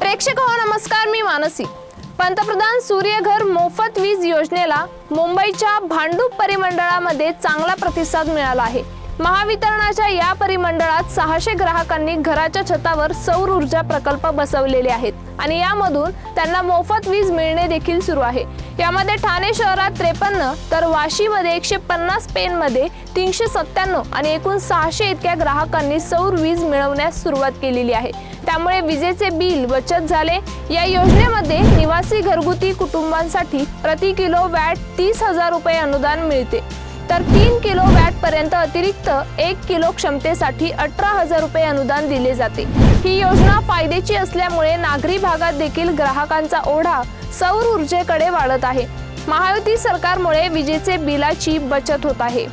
प्रेक्षक हो नमस्कार मी मानसी. पंतप्रधान सूर्यघर मोफत वीज योजनेला मुंबईच्या भांडूप परिमंडळामध्ये चांगला प्रतिसाद मिळाला आहे. महावितरणाच्या या परिमंडळात सहाशे ग्राहकांनी घराच्या छतावर सौर ऊर्जा प्रकल्प बसवलेले आहेत आणि यामधून त्यांना मोफत वीज मिळणे देखील सुरू आहे. यामध्ये ठाणे शहरात त्रेपन्न तर वाशीमध्ये एकशे पन्नास पेनमध्ये तीनशे सत्त्याण्णव आणि एकूण सहाशे इतक्या ग्राहकांनी सौर वीज मिळवण्यास सुरुवात केलेली आहे. त्यामुळे विजेचे बिल बचत झाले. या योजनेमध्ये निवासी घरगुती कुटुंबांसाठी प्रति किलो वॅट तीस हजार रुपये अनुदान मिळते. तर तीन किलो वॅट पर्यंत अतिरिक्त एक किलो क्षमतेसाठी अठरा हजार रुपये अनुदान दिले जाते. ही योजना फायद्याची असल्यामुळे नागरी भागात देखील ग्राहकांचा ओढा सौर ऊर्जेकडे वाढत आहे. महायुती सरकारमुळे विजेचे बिलाची बचत होत आहे.